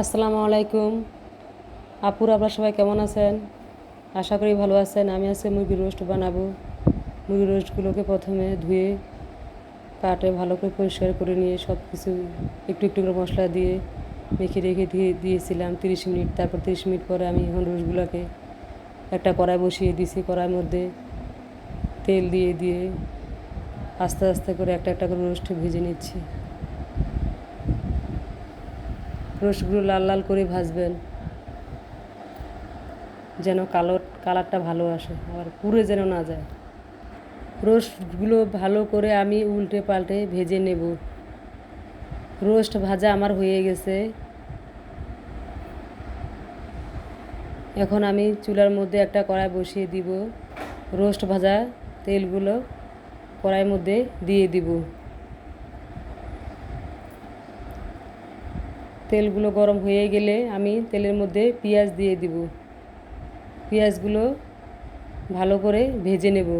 আসসালামু আলাইকুম। আপুর, আপনার সবাই কেমন আছেন? আশা করি ভালো আছেন। আমি আজকে মুরগির রোস্ট বানাবো। মুরগির রোস্টগুলোকে প্রথমে ধুয়ে, কাটে, ভালো করে পরিষ্কার করে নিয়ে সব কিছু একটু একটু করে মশলা দিয়ে মেখে রেখে দিয়ে দিয়েছিলাম তিরিশ মিনিট। তারপর তিরিশ মিনিট পরে আমি এখন রোস্টগুলোকে একটা কড়াই বসিয়ে দিয়েছি। কড়াইয়ের মধ্যে তেল দিয়ে দিয়ে আস্তে আস্তে করে একটা একটা করে রোস্ট ভেজে নিচ্ছি। রোস্টগুলো লাল লাল করে ভাজবেন। যেন কালো কালারটা ভালো আসে আবার পুড়ে যেন না যায়। রোস্টগুলো ভালো করে আমি উল্টে পাল্টে ভেজে নেব। রোস্ট ভাজা আমার হয়ে গেছে। এখন আমি চুলার মধ্যে একটা কড়াই বসিয়ে দিব। রোস্ট ভাজা তেলগুলো কড়াইয়ের মধ্যে দিয়ে দিব। তেলগুলো গরম হয়ে গেলে আমি তেলের মধ্যে পেঁয়াজ দিয়ে দিব। পেঁয়াজগুলো ভালো করে ভেজে নেব।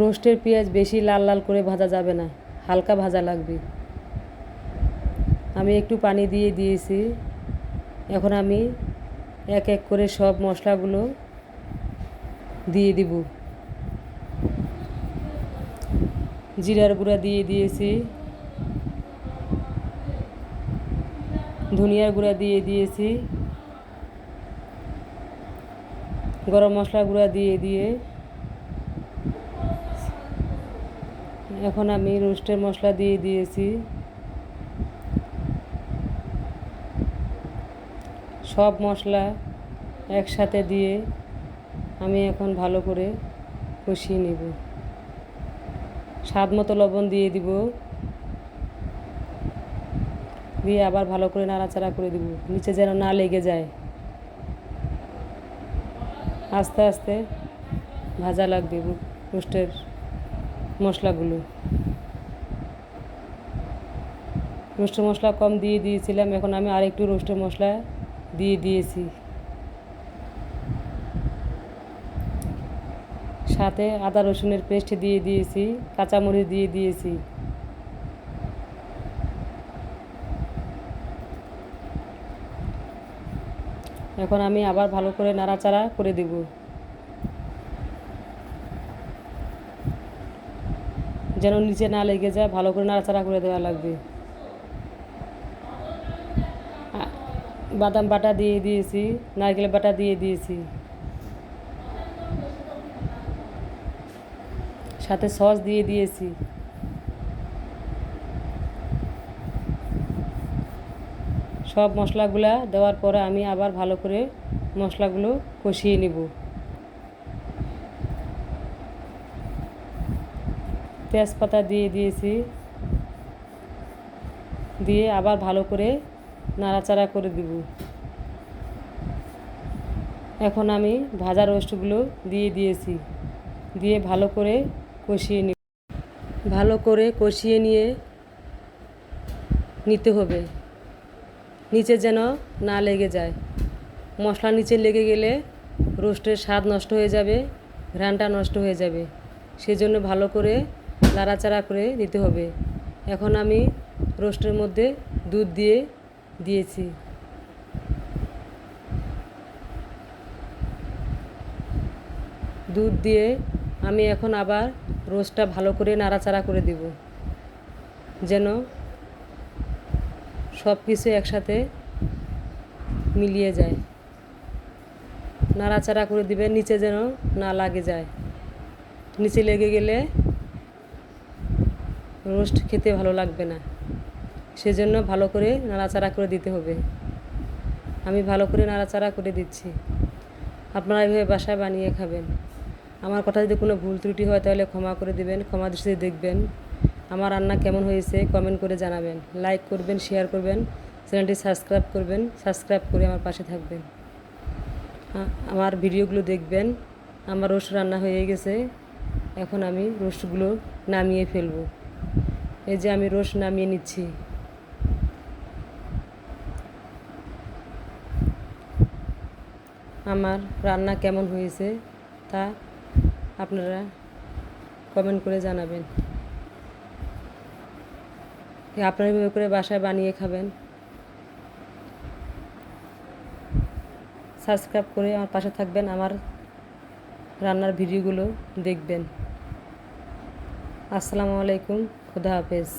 রোস্টের পেঁয়াজ বেশি লাল লাল করে ভাজা যাবে না, হালকা ভাজা লাগবে। আমি একটু পানি দিয়ে দিয়েছি। এখন আমি এক এক করে সব মশলাগুলো দিয়ে দিব। জিরার গুঁড়া দিয়ে দিয়েছি। ধনিয়ার গুঁড়া দিয়ে দিয়েছি। গরম মশলা গুঁড়া দিয়ে দিয়ে। এখন আমি রোস্টের মশলা দিয়ে দিয়েছি। সব মশলা একসাথে দিয়ে আমি এখন ভালো করে কষিয়ে নেব। স্বাদ মতো লবণ দিয়ে দিব। দিয়ে আবার ভালো করে নাড়াচাড়া করে দিব, নিচে যেন না লেগে যায়। আস্তে আস্তে ভাজা লাগবে রোস্টের মশলাগুলো। রোস্টের মশলা কম দিয়ে দিয়েছিলাম, এখন আমি আরেকটু রোস্টের মশলা দিয়ে দিয়েছি। সাথে আদা রসুনের পেস্ট দিয়ে দিয়েছি, কাঁচামরিচ দিয়ে দিয়েছি। এখন আমি আবার ভালো করে নাড়াচাড়া করে দেব। যেন নিচে না লেগে যায়, ভালো করে নাড়াচাড়া করে দেওয়া লাগবে। বাদাম বাটা দিয়ে দিয়েছি, নারকেল বাটা দিয়ে দিয়েছি। সাথে সস দিয়ে দিয়েছি। সব মশলাগুলা দেওয়ার পরে আমি আবার ভালো করে মশলাগুলো কষিয়ে নেব। তেজপাতা দিয়ে দিয়েছি। দিয়ে আবার ভালো করে নাড়াচাড়া করে দিব। এখন আমি ভাজা রোস্টগুলো দিয়ে দিয়েছি। দিয়ে ভালো করে কষিয়ে নিব। ভালো করে কষিয়ে নিয়ে নিতে হবে। নিচে যেন না লেগে যায়। মশলা নিচে লেগে গেলে রোস্টের স্বাদ নষ্ট হয়ে যাবে ঘ্রানটা নষ্ট হয়ে যাবে। সেজন্য ভালো করে লাড়াচাড়া করে দিতে হবে। এখন আমি রোস্টের মধ্যে দুধ দিয়ে দিয়েছি। দুধ দিয়ে আমি এখন আবার রোস্টটা ভালো করে নাড়াচাড়া করে দিব, যেন সব কিছু একসাথে মিলিয়ে যায়। নাড়াচাড়া করে দিবেন নিচে যেন না লাগে যায়। নিচে লেগে গেলে রোস্ট খেতে ভালো লাগবে না। সেজন্য ভালো করে নাড়াচাড়া করে দিতে হবে। আমি ভালো করে নাড়াচাড়া করে দিচ্ছি। আপনারা এভাবে বাসায় বানিয়ে খাবেন। আমার কথা যদি কোনো ভুল ত্রুটি হয় তাহলে ক্ষমা করে দিবেন, ক্ষমা দৃষ্টিতে দেখবেন। আমার রান্না কেমন হয়েছে কমেন্ট করে জানাবেন। লাইক করবেন শেয়ার করবেন চ্যানেলটি সাবস্ক্রাইব করবেন সাবস্ক্রাইব করে আমার পাশে থাকবেন। আমার ভিডিওগুলো দেখবেন, আমার রোস্ট রান্না হয়ে গেছে, এখন আমি রোস্টগুলো নামিয়ে ফেলব। এই যে আমি রোস্ট নামিয়ে নিচ্ছি। আমার রান্না কেমন হয়েছে তা আপনারা কমেন্ট করে জানাবেন। আপনার এভাবে করে বাসায় বানিয়ে খাবেন। সাবস্ক্রাইব করে আমার পাশে থাকবেন, আমার রান্নার ভিডিওগুলো দেখবেন। আসসালামু আলাইকুম, খুদা হাফেজ।